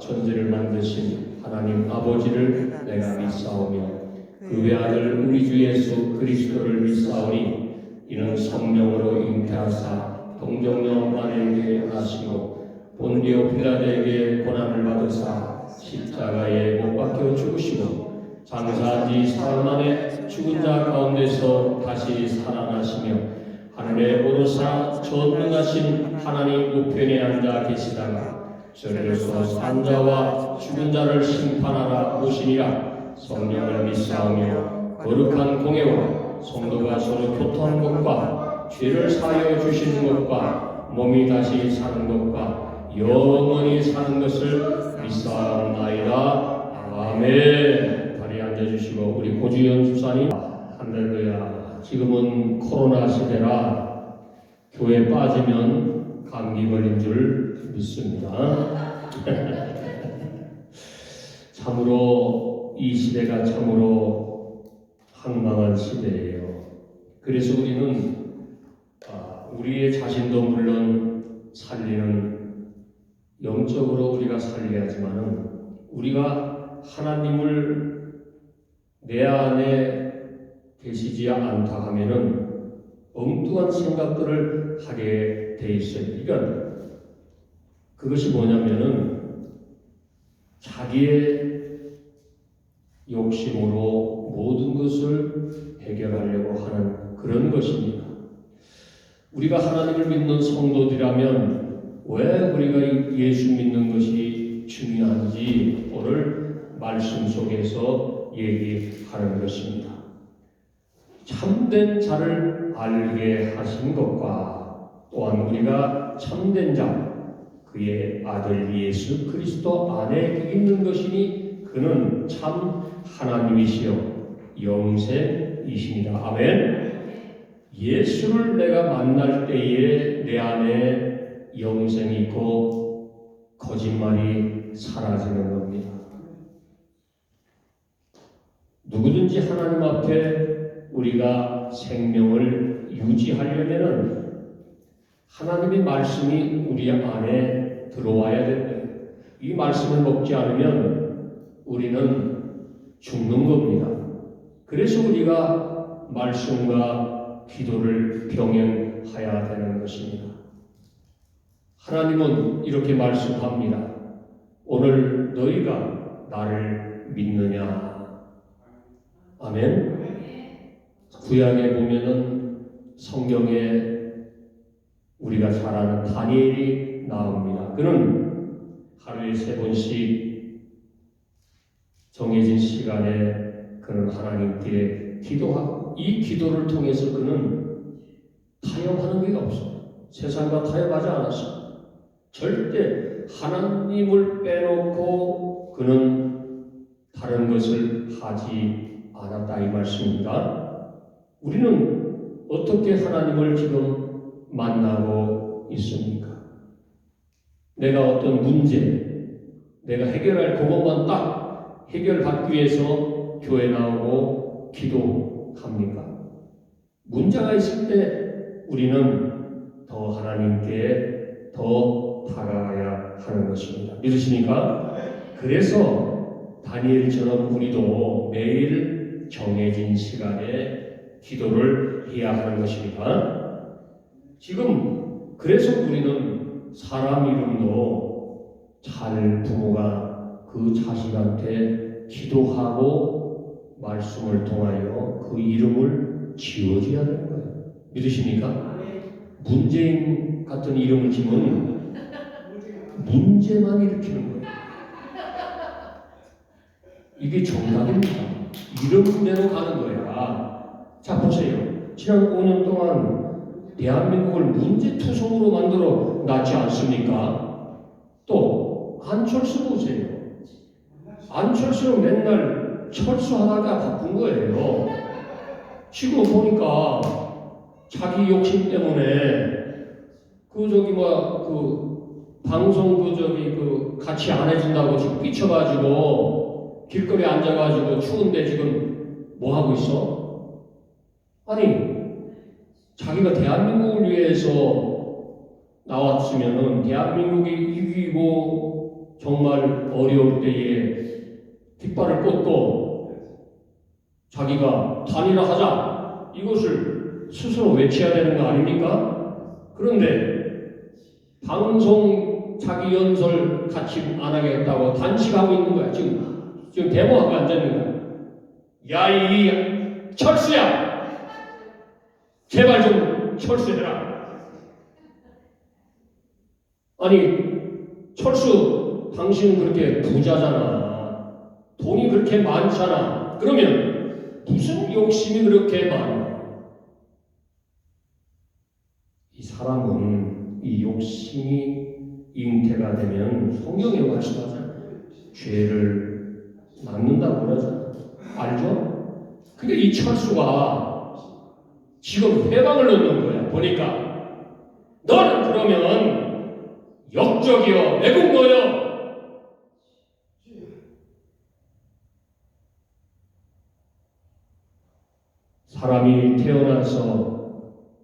천지를 만드신 하나님 아버지를 내가 믿사오며 그 외아들 우리 주 예수 그리스도를 믿사오니 이는 성령으로 잉태하사 동정녀 마리에게 하시고 본디오 필라데에게 고난을 받으사 십자가에 못 박혀 죽으시고 장사한 지 사흘 만에 죽은 자 가운데서 다시 살아나시며 하늘에 오르사 전능하신 하나님 우편에 앉아 계시다가 저리로서 산자와 죽은 자를 심판하라 오시니라. 성령을 믿사오며 거룩한 공예와 성도가 서로 교통하는 것과 죄를 사하여 주시는 것과 몸이 다시 사는 것과 영원히 사는 것을 믿사옵나이다. 아멘. 다리 앉아주시고 우리 고주연 주사님 할렐루야. 지금은 코로나 시대라 교회 빠지면 감기 걸린 줄 믿습니다. 참으로 이 시대가 참으로 황망한 시대예요. 그래서 우리는 아, 우리의 자신도 물론 살리는 영적으로 우리가 살려야지만은 우리가 하나님을 내 안에 계시지 않다 하면은 엉뚱한 생각들을 하게 돼 있어요. 그것이 뭐냐면은 자기의 욕심으로 모든 것을 해결하려고 하는 그런 것입니다. 우리가 하나님을 믿는 성도들이라면 왜 우리가 예수 믿는 것이 중요한지 오늘 말씀 속에서 얘기하는 것입니다. 참된 자를 알게 하신 것과 또한 우리가 참된 자, 그의 아들 예수 그리스도 안에 있는 것이니 그는 참 하나님이시여 영생이십니다. 아멘. 예수를 내가 만날 때에 내 안에 영생이 있고 거짓말이 사라지는 겁니다. 누구든지 하나님 앞에 우리가 생명을 유지하려면은 하나님의 말씀이 우리 안에 들어와야 된다. 이 말씀을 먹지 않으면 우리는 죽는 겁니다. 그래서 우리가 말씀과 기도를 병행해야 되는 것입니다. 하나님은 이렇게 말씀합니다. 오늘 너희가 나를 믿느냐? 아멘. 구약에 보면은 성경에 우리가 잘 아는 다니엘이 나옵니다. 그는 하루에 세 번씩 정해진 시간에 그는 하나님께 기도하고 이 기도를 통해서 그는 타협하는 게 없어요. 세상과 타협하지 않았어요. 절대 하나님을 빼놓고 그는 다른 것을 하지 않았다 이 말씀입니다. 우리는 어떻게 하나님을 지금 만나고 있습니까? 내가 어떤 문제, 내가 해결할 그것만 딱 해결받기 위해서 교회 나오고 기도합니까? 문제가 있을 때 우리는 더 하나님께 더 다가가야 하는 것입니다. 믿으십니까? 그래서 다니엘처럼 우리도 매일 정해진 시간에 기도를 해야 하는 것입니다. 지금 그래서 우리는 사람 이름도 잘 부모가 그 자식한테 기도하고 말씀을 통하여 그 이름을 지어줘야 되는 거예요. 믿으십니까? 문재인 같은 이름을 지면 문제만 일으키는 거예요. 이게 정답입니다. 이름대로 가는 거야. 자, 보세요. 지난 5년 동안 대한민국을 문제투성으로 만들어 놨지 않습니까? 또, 안철수 보세요. 안철수는 맨날 철수하다가 바쁜 거예요. 지금 보니까 자기 욕심 때문에 그 저기 뭐그 방송 그 저기 그 같이 안 해준다고 지금 삐쳐가지고 길거리 앉아가지고 추운데 지금 뭐 하고 있어? 아니 자기가 대한민국을 위해서 나왔으면은 대한민국이 이기고 정말 어려울 때에 깃발을 꽂고 자기가 단일화 하자 이것을 스스로 외쳐야 되는 거 아닙니까? 그런데 방송 자기 연설 같이 안 하겠다고 단식하고 있는 거야 지금 지금 데모하고 앉아 있는 거야. 야이 철수야 제발 좀 철수해라. 아니 철수 당신은 그렇게 부자잖아. 돈이 그렇게 많잖아. 그러면 무슨 욕심이 그렇게 많아? 이 사람은 이 욕심이 잉태가 되면 성경에 말씀하잖아. 죄를 낳는다고 그러잖아. 알죠? 근데 이 철수가 지금 해방을 넣는 거야. 보니까. 너는 그러면 역적이여 매국노여. 사람이 태어나서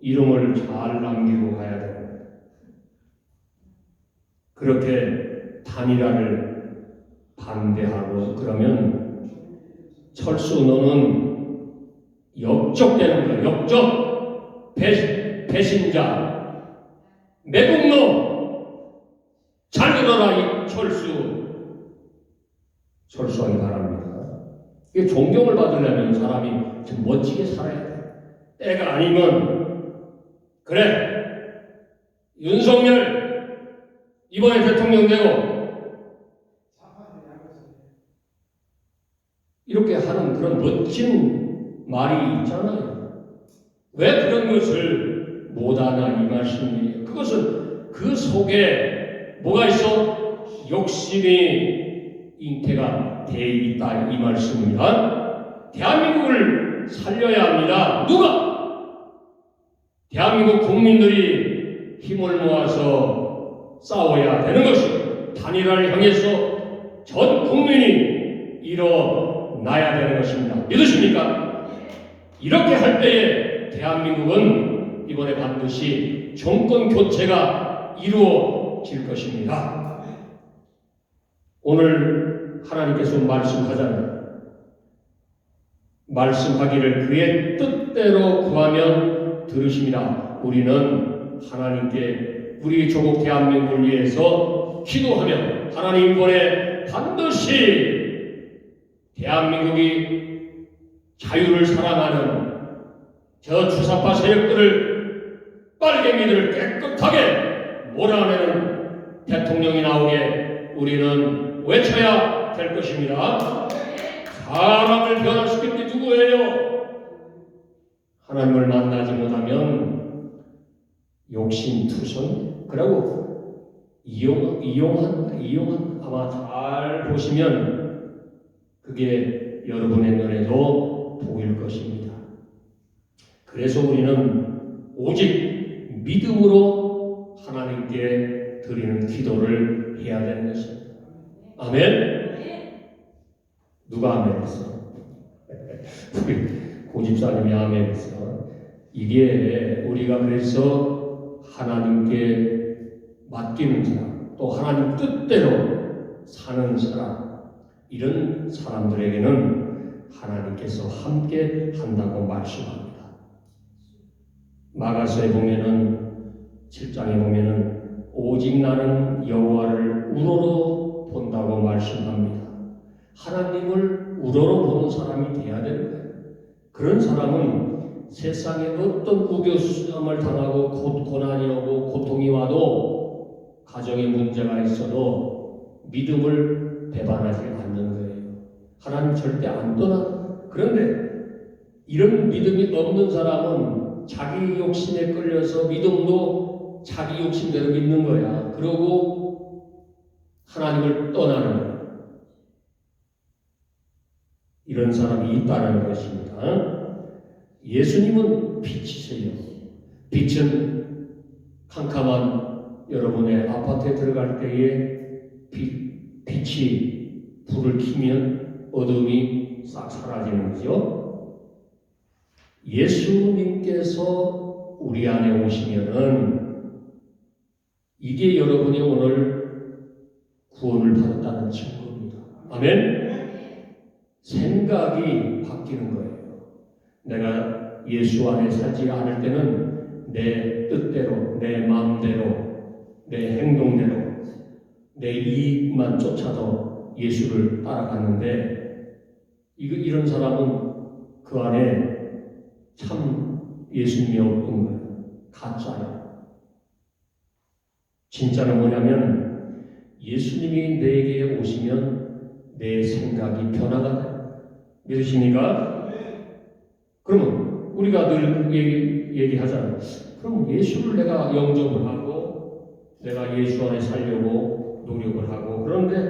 이름을 잘 남기고 가야 되고 그렇게 단일화를 반대하고 그러면 철수 너는 역적되는 거야 역적. 배, 배신자. 매국노. 잘 들어라 이 철수. 철수하기 바랍니다. 이게 존경을 받으려면 사람이 좀 멋지게 살아야 돼. 때가 아니면. 그래. 윤석열 이번에 대통령 되고. 이렇게 하는 그런 멋진 말이 있잖아요. 왜 그런 것을 못하나 이 말씀이에요. 그것은 그 속에 뭐가 있어? 욕심이 잉태가 돼 있다 이 말씀입니다. 대한민국을 살려야 합니다. 누가? 대한민국 국민들이 힘을 모아서 싸워야 되는 것이 단일화를 향해서 전 국민이 일어나야 되는 것입니다. 믿으십니까? 이렇게 할 때에 대한민국은 이번에 반드시 정권 교체가 이루어질 것입니다. 오늘 하나님께서 말씀하잖아요. 말씀하기를 그의 뜻대로 구하면 들으십니다. 우리는 하나님께 우리 조국 대한민국을 위해서 기도하며 하나님 이번에 반드시 대한민국이 자유를 사랑하는 저 주사파 세력들을 빨갱이들을 깨끗하게 몰아내는 대통령이 나오게 우리는 외쳐야 될 것입니다. 사람을 변화시킬 게 누구예요? 하나님을 만나지 못하면 욕심 투성 그리고 이용 이용한 이용한 아마 잘 보시면 그게 여러분의 눈에도 보일 것입니다. 그래서 우리는 오직 믿음으로 하나님께 드리는 기도를 해야 되는 것입니다. 아멘. 누가 아멘했어? 우리 고집사님이 아멘했어. 이게 우리가 그래서 하나님께 맡기는 사람, 또 하나님 뜻대로 사는 사람, 이런 사람들에게는 하나님께서 함께 한다고 말씀합니다. 마가서에 보면은 7장에 보면은 오직 나는 여호와를 우러러 본다고 말씀합니다. 하나님을 우러러 보는 사람이 돼야 되는 거예요. 그런 사람은 세상에 어떤 우겨쌈을 당하고 고, 고난이 오고 고통이 와도 가정에 문제가 있어도 믿음을 배반하지 않는 거예요. 하나님 절대 안 떠나. 그런데 이런 믿음이 없는 사람은 자기 욕심에 끌려서 믿음도 자기 욕심대로 믿는 거야. 그러고 하나님을 떠나는 거야. 이런 사람이 있다는 것입니다. 예수님은 빛이세요. 빛은 캄캄한 여러분의 아파트에 들어갈 때에 빛, 빛이 불을 켜면 어둠이 싹 사라지는 거죠. 예수님께서 우리 안에 오시면은 이게 여러분이 오늘 구원을 받았다는 증거입니다. 아멘. 생각이 바뀌는 거예요. 내가 예수 안에 살지 않을 때는 내 뜻대로, 내 마음대로, 내 행동대로, 내 이익만 쫓아서 예수를 따라갔는데 이런 사람은 그 안에 참 예수님이 없는 거예요. 가짜예요. 진짜는 뭐냐면 예수님이 내게 오시면 내 생각이 변화가 돼요. 믿으십니까? 그러면 우리가 늘 얘기, 얘기하잖아요. 그럼 예수를 내가 영접을 하고 내가 예수 안에 살려고 노력을 하고 그런데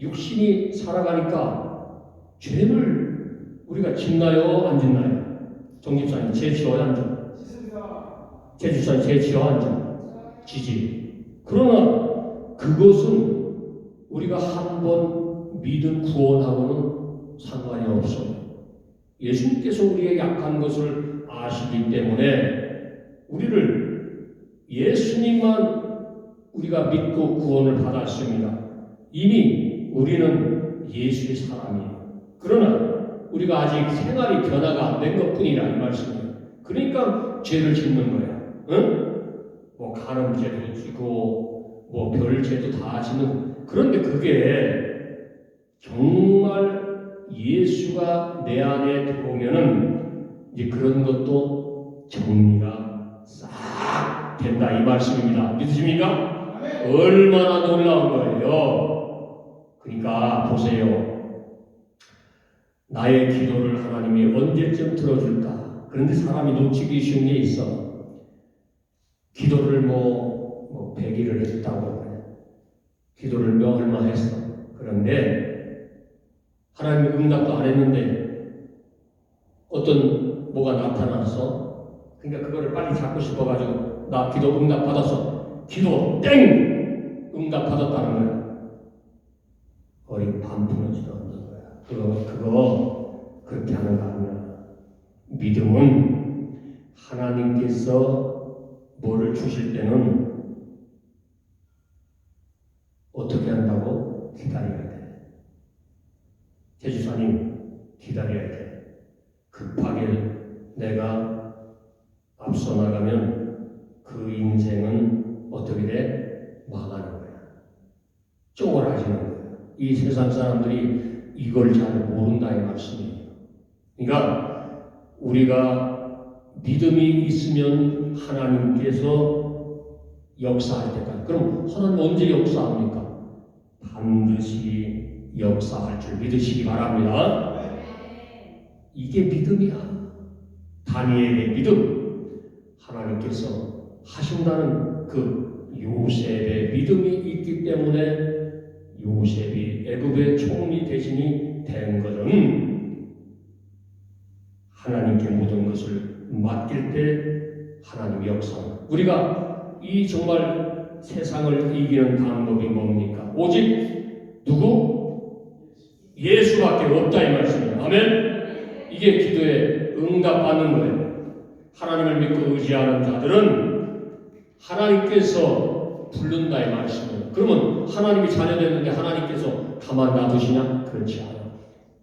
육신이 살아가니까 죄를 우리가 짓나요? 안 짓나요? 정집사님 죄 지어야 안 져? 제주사님 죄 지어 안 져? 지지. 그러나 그것은 우리가 한 번 믿은 구원하고는 상관이 없어요. 예수님께서 우리의 약한 것을 아시기 때문에 우리를 예수님만 우리가 믿고 구원을 받았습니다. 이미 우리는 예수의 사람이에요. 그러나 우리가 아직 생활이 변화가 안 된 것 뿐이라 이 말씀이에요. 그러니까 죄를 짓는 거야. 응? 뭐 간음죄도 지고 뭐 별죄도 다 짓는 그런데 그게 정말 예수가 내 안에 들어오면은 이제 그런 것도 정리가 싹 된다 이 말씀입니다. 믿으십니까? 얼마나 놀라운 거예요. 그러니까 보세요. 나의 기도를 하나님이 언제쯤 들어줄까? 그런데 사람이 놓치기 쉬운 게 있어. 기도를 뭐, 뭐 100일을 했다고. 기도를 몇 얼마 했어. 그런데 하나님이 응답도 안 했는데 어떤 뭐가 나타났어. 그러니까 그거를 빨리 잡고 싶어가지고 나 기도 응답 받았어. 기도 땡 응답 받았다는 거야. 거의 거야. 그거 그거 그렇게 하는 거 아니야. 믿음은 하나님께서 뭐를 주실 때는 어떻게 한다고 기다려야 돼. 제주사님 기다려야 돼. 급하게 내가 앞서 나가면 그 인생은 어떻게 돼? 망하는 거야. 쪼그라지는 거야. 이 세상 사람들이 이걸 잘 모른다 이 말씀이에요. 그러니까 우리가 믿음이 있으면 하나님께서 역사할 때까지. 그럼 하나님 언제 역사합니까? 반드시 역사할 줄 믿으시기 바랍니다. 이게 믿음이야. 다니엘의 믿음. 하나님께서 하신다는 그 요셉의 믿음이 있기 때문에 요셉이 애굽의 총리 대신이 된 것은 하나님께 모든 것을 맡길 때 하나님 역사. 우리가 이 정말 세상을 이기는 방법이 뭡니까? 오직 누구? 예수밖에 없다 이 말씀이에요. 아멘. 이게 기도에 응답받는 거예요. 하나님을 믿고 의지하는 자들은 하나님께서 부른다 이 말씀이에요. 그러면 하나님이 자녀 됐는데 하나님께서 가만 놔두시냐? 그렇지 않아.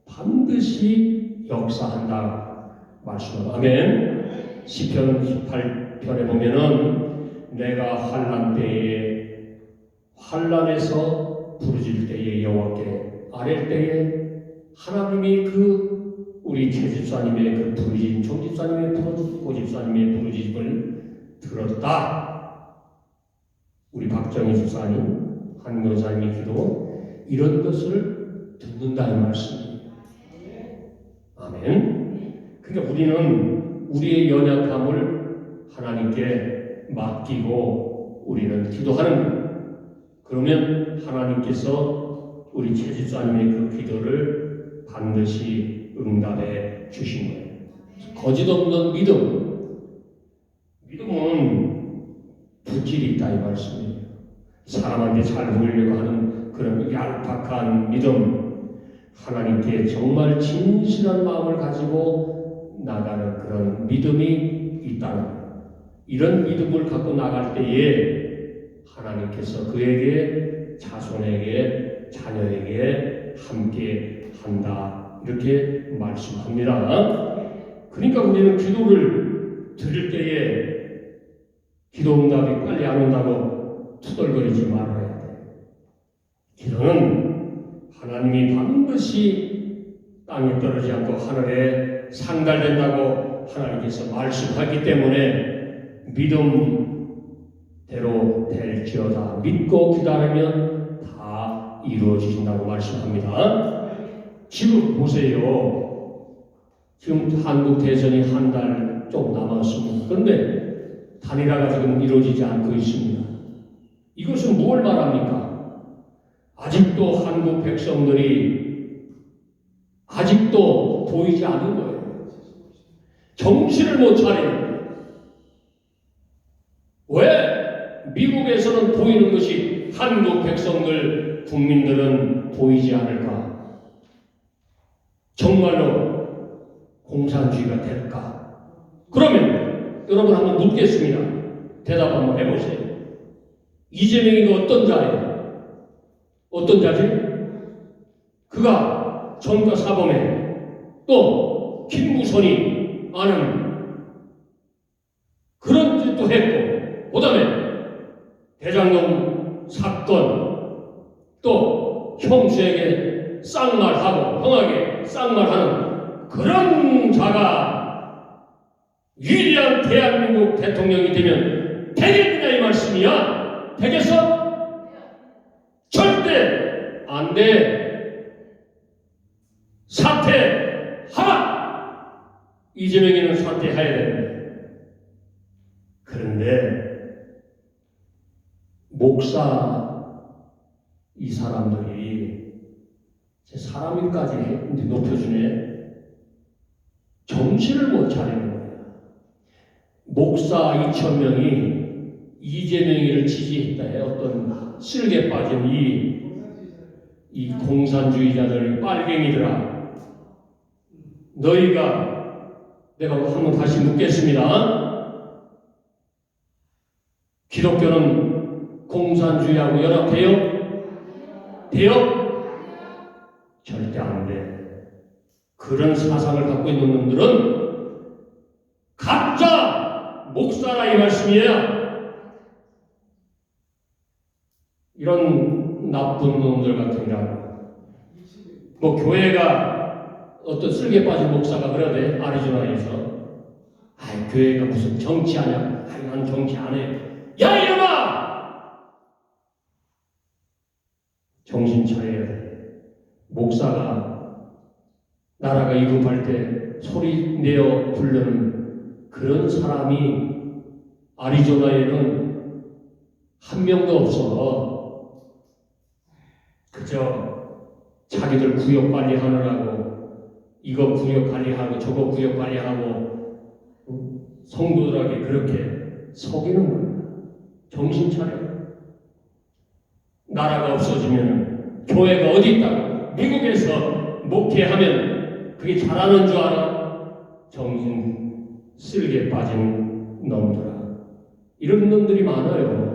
반드시 역사한다 말씀을 아멘. 시편 18편에 보면은 내가 환란 때에 환란에서 부르질 때에 여호와께 아랠 때에 하나님이 그 우리 최 집사님의 그 부르짖음, 총집사님의 부르짖음, 고집사님의 부르짖음을 들었다. 우리 박정희 집사님, 한교사님의 기도 이런 것을 듣는다는 말씀입니다. 아멘. 그러니까 우리는 우리의 연약함을 하나님께 맡기고 우리는 기도하는. 그러면 하나님께서 우리 최 집사님의 그 기도를 반드시 응답해 주신 거예요. 거짓 없는 믿음. 믿음은 부질이 있다 이 말씀이에요. 사람한테 잘 보이려고 하는 그런 얄팍한 믿음. 하나님께 정말 진실한 마음을 가지고 나가는 그런 믿음이 있다는. 이런 믿음을 갖고 나갈 때에 하나님께서 그에게 자손에게 자녀에게 함께 한다 이렇게 말씀합니다. 그러니까 우리는 기도를 드릴 때에 기도 응답이 빨리 안 온다고 투덜거리지 말아야 돼. 기도는 하나님이 반드시 땅에 떨어지지 않고 하늘에 상달된다고 하나님께서 말씀하기 때문에 믿음대로 될지어다 믿고 기다리면 다 이루어진다고 말씀합니다. 지금 보세요. 지금 한국 대선이 한 달 좀 남았습니다. 그런데 단일화가 지금 이루어지지 않고 있습니다. 이것은 뭘 말합니까? 아직도 한국 백성들이 아직도 보이지 않은 거예요. 정신을 못 거예요. 왜? 미국에서는 보이는 것이 한국 백성들, 국민들은 보이지 않을까? 정말로 공산주의가 될까? 그러면 여러분 한번 묻겠습니다. 대답 한번 해보세요. 이재명이가 어떤 자예요? 어떤 자지? 그가 전과 사범에 또 김무선이 아는 그런 짓도 했고 그 다음에 대장동 사건 또 형수에게 쌍말하고 형에게 쌍말하는 그런 자가 위 대한 대한민국 대통령이 되면 되겠느냐 이 말씀이야 되겠어? 절대 안 돼. 사퇴하라. 이재명이는 사퇴해야 되는데. 그런데 목사 이 사람들이 제 사람일까지 이제 높여주네. 정신을 못 차리는. 목사 2천 명이 이재명이를 지지했다 해 어떤 쓸개 빠진 이, 이 공산주의자들 빨갱이들아 너희가 내가 한번 다시 묻겠습니다 기독교는 공산주의하고 연합해요? 돼요? 절대 안 돼 그런 사상을 갖고 있는 놈들은 목사라 이 말씀이에요. 이런 나쁜 놈들 같은 경우. 뭐 교회가 어떤 쓸개 빠진 목사가 그러대 아리조나에서. 아 교회가 무슨 정치하냐? 아니 난 정치 안해. 야 이놈아! 정신 차려야 돼. 목사가 나라가 위급할 때 소리 내어 부르는 그런 사람이 아리조나에는 한 명도 없어 그저 자기들 구역 관리하느라고 이거 구역 관리하고 저거 구역 관리하고 응? 성도들에게 그렇게 속이는 거예요. 정신 차려. 나라가 없어지면 교회가 어디 있다고 미국에서 목회하면 그게 잘하는 줄 알아? 정신 쓸개 빠진 놈들아. 이런 놈들이 많아요.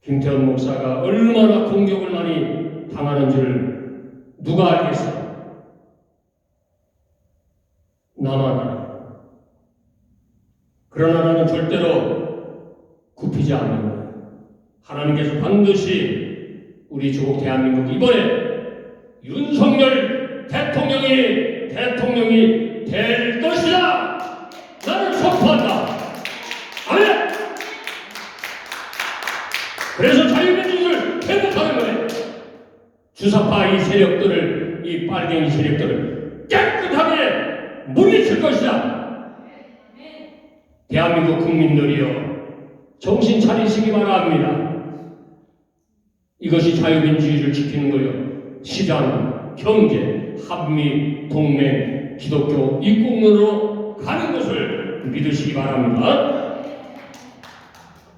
김태원 목사가 얼마나 공격을 많이 당하는 줄 누가 알겠어? 나만 알아. 그러나 나는 절대로 굽히지 않는 거야. 하나님께서 반드시 우리 조국 대한민국 이번에 윤석열 대통령이 대통령이 될 것이다. 나는 선포한다. 아멘. 그래서 자유민주주의를 회복하는 거예요. 주사파 이 빨갱이 세력들을 깨끗하게 물리칠 것이다. 대한민국 국민들이여, 정신 차리시기 바랍니다. 이것이 자유민주주의를 지키는 거요. 시장, 경제, 한미, 동맹, 기독교 이 국면으로 가는 것을 믿으시기 바랍니다.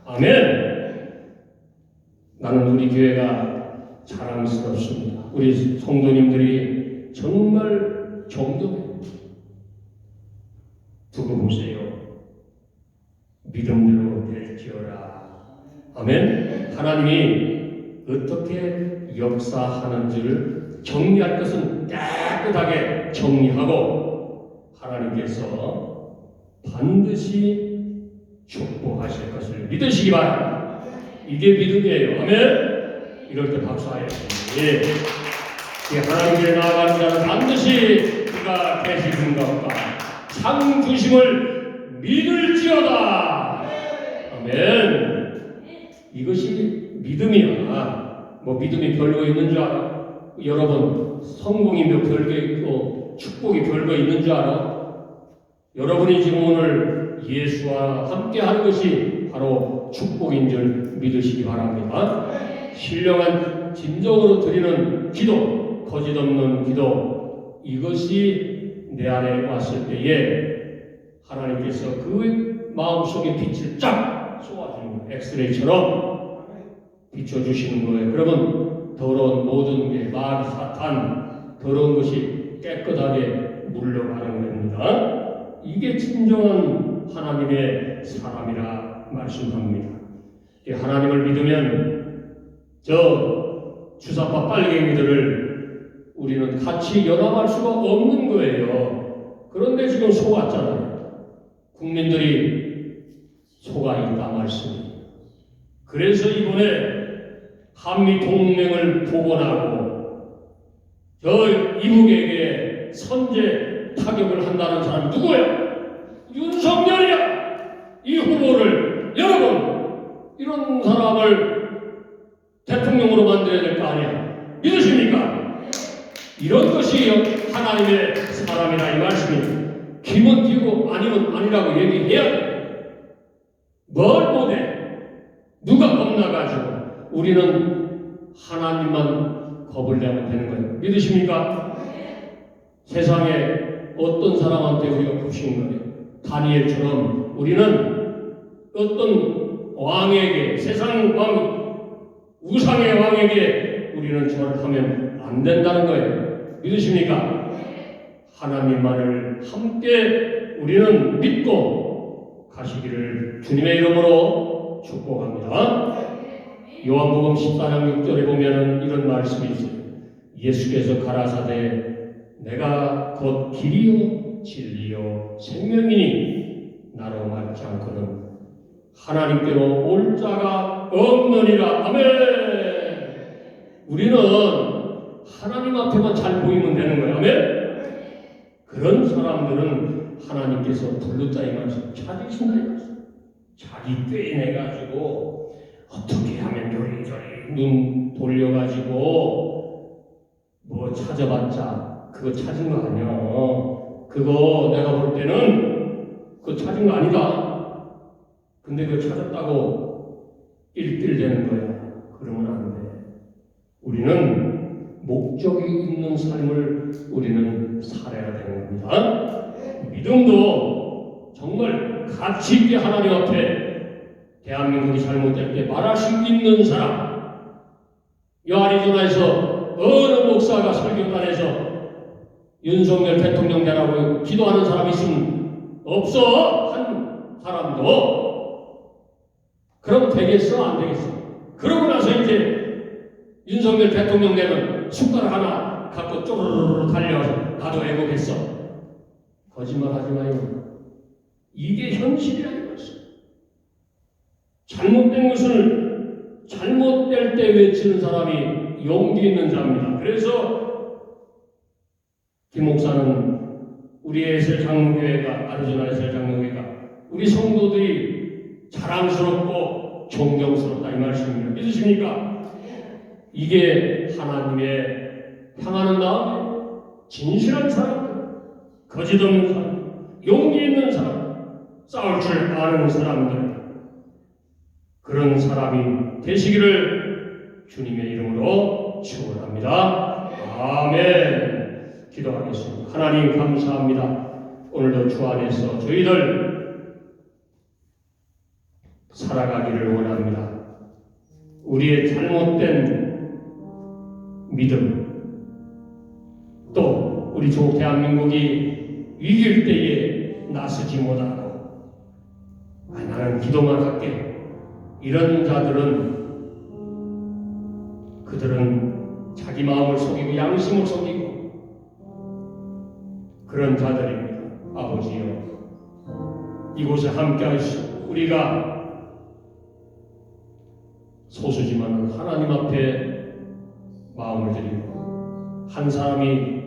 아멘. 나는 우리 교회가 자랑스럽습니다. 우리 성도님들이 정말 존경해. 두고 보세요. 믿음대로 될지어라. 아멘. 하나님이 어떻게 역사하는지를 정리할 것은 깨끗하게 정리하고 하나님께서 반드시 축복하실 것을 믿으시기 바랍니다. 이게 믿음이에요. 아멘. 이럴 때 박수하여 예. 이 하나님께 나아가는 반드시 그가 계시는 것과 상 주심을 믿을지어다. 아멘. 이것이 믿음이야. 뭐 믿음이 별거 있는 줄 알아? 여러분 성공이 몇 별거 있고 축복이 별거 있는 줄 알아? 여러분이 지금 오늘 예수와 함께 하는 것이 바로 축복인 줄 믿으시기 바랍니다. 신령한 진정으로 드리는 기도, 거짓 없는 기도, 이것이 내 안에 왔을 때에 하나님께서 그 마음속에 빛을 쫙 쏘아주는. 엑스레이처럼 비춰주시는 거예요. 그러면 더러운 모든 게 마귀 사탄 더러운 것이 깨끗하게 물러가는 겁니다. 이게 진정한 하나님의 사람이라 말씀합니다. 이 하나님을 믿으면 저 주사파 빨갱이들을 우리는 같이 연합할 수가 없는 거예요. 그런데 지금 속았잖아요. 국민들이 속아 있다 말씀이에요. 그래서 이번에 한미 동맹을 복원하고 저 이북에게 선제 타격을 한다는 사람 누구야? 윤석열이야. 이 후보를 여러분 이런 사람을 대통령으로 만들어야 될 거 아니야? 믿으십니까? 이런 것이 하나님의 사람이라 이 말씀이 기면 기고 아니면 아니라고 얘기해야 돼. 뭘 못해? 누가 겁나가지고 우리는 하나님만 겁을 내면 되는 거예요. 믿으십니까? 세상에 어떤 사람한테 우리가 굽신 거예요. 다니엘처럼 우리는 어떤 왕에게 세상 왕 우상의 왕에게 우리는 절을 하면 안 된다는 거예요. 믿으십니까? 하나님만을 함께 우리는 믿고 가시기를 주님의 이름으로 축복합니다. 요한복음 14장 6절에 보면은 이런 말씀이 있어요. 예수께서 가라사대 내가 곧 길이요 진리요 생명이니 나로 말지 않고는 하나님께로 올 자가 없느니라. 아멘. 우리는 하나님 앞에만 잘 보이면 되는 거예요. 아멘. 그런 사람들은 하나님께서 불렀다 이 말씀 찾으신다. 자기 꿰내가지고 어떻게 하면 요리조리 눈 돌려가지고 뭐 찾아봤자 그거 찾은 거 아니야. 그거 내가 볼 때는 그거 찾은 거 아니다. 근데 그거 찾았다고 일딜 되는 거야. 그러면 안 돼. 우리는 목적이 있는 삶을 우리는 살아야 되는 겁니다. 믿음도 정말 가치 있게 하나님 앞에 대한민국이 잘못될 때 말할 수 있는 사람. 이 아리조나에서 어느 목사가 설교단에서 윤석열 대통령 되라고 기도하는 사람이 있으면 없어 한 사람도 그럼 되겠어 안 되겠어? 그러고 나서 이제 윤석열 대통령 되면 숟가락 하나 갖고 쪼르르 달려와서 나도 애국했어. 거짓말 하지 마요. 이게 현실이라는 것이. 잘못된 것을 잘못될 때 외치는 사람이 용기 있는 자입니다. 그래서 김 목사는 우리 에셀 장로교회가 아리조나 에셀 장로교회가 우리 성도들이 자랑스럽고 존경스럽다 이 말씀입니다. 믿으십니까? 이게 하나님의 향하는 마음, 진실한 사람, 거짓 없는 사람, 용기 있는 사람, 싸울 줄 아는 사람들, 그런 사람이 되시기를 주님의 이름으로 축원합니다. 아멘. 기도하겠습니다. 하나님 감사합니다. 오늘도 주 안에서 저희들 살아가기를 원합니다. 우리의 잘못된 믿음, 또 우리 조 대한민국이 위기일 때에 나서지 못하고 아, 나는 기도만 할게. 이런 자들은 그들은 자기 마음을 속이고 양심을 속이고 그런 자들입니다. 아버지여 이곳에 함께 하시고 우리가 소수지만 하나님 앞에 마음을 드리고 한 사람이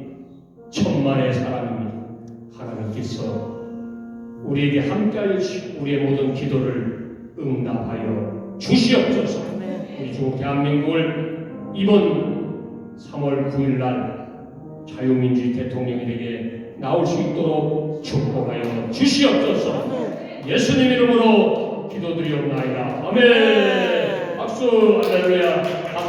천만의 사람입니다. 하나님께서 우리에게 함께하여 주시고 우리의 모든 기도를 응답하여 주시옵소서. 우리 중국 대한민국을 이번 3월 9일 날 자유민주주의 대통령이 되게 나올 수 있도록 축복하여 주시옵소서. 예수님 이름으로 기도드리옵나이다. 아멘. 박수 할렐루야. 감사.